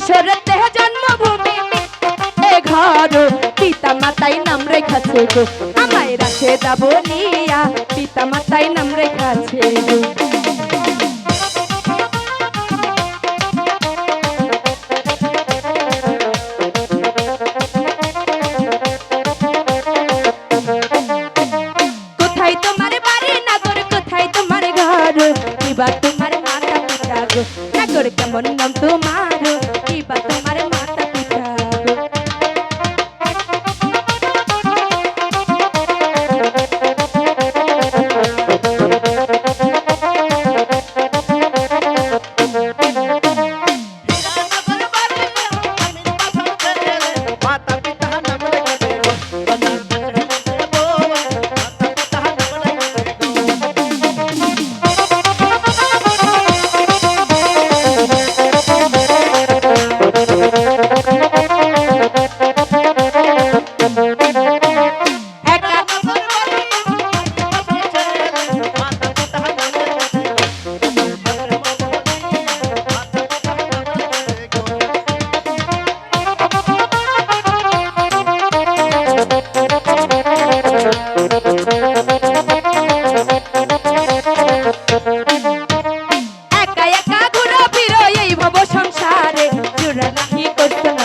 মিশরেতে জন্মভূমি। এ ঘর পিতা মাতাই নাম রেখাছে গো। আমায় রাখে দাবনিয়া পিতা মাতাই নাম রেখাছে গো। পিতা গো নাগর কেমন নাম তোমার কিবা তোমার মাতা সংসারে। জুড়া নাহি করছ না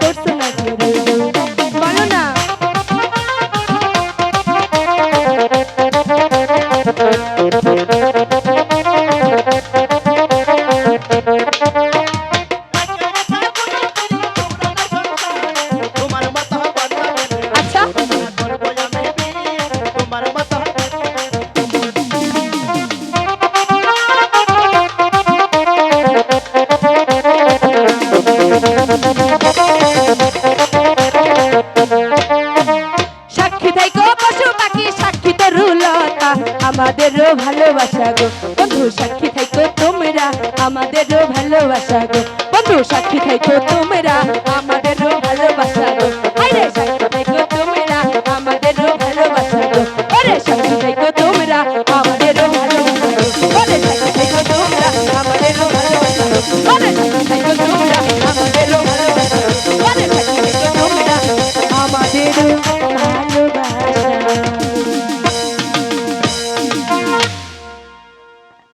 করছ না করব। বলো আমাদেরও ভালোবাসা গো। বন্ধু সাক্ষী থাকো তোমরা আমাদেরও ভালোবাসা গো। বন্ধু সাক্ষী থাকো তোমরা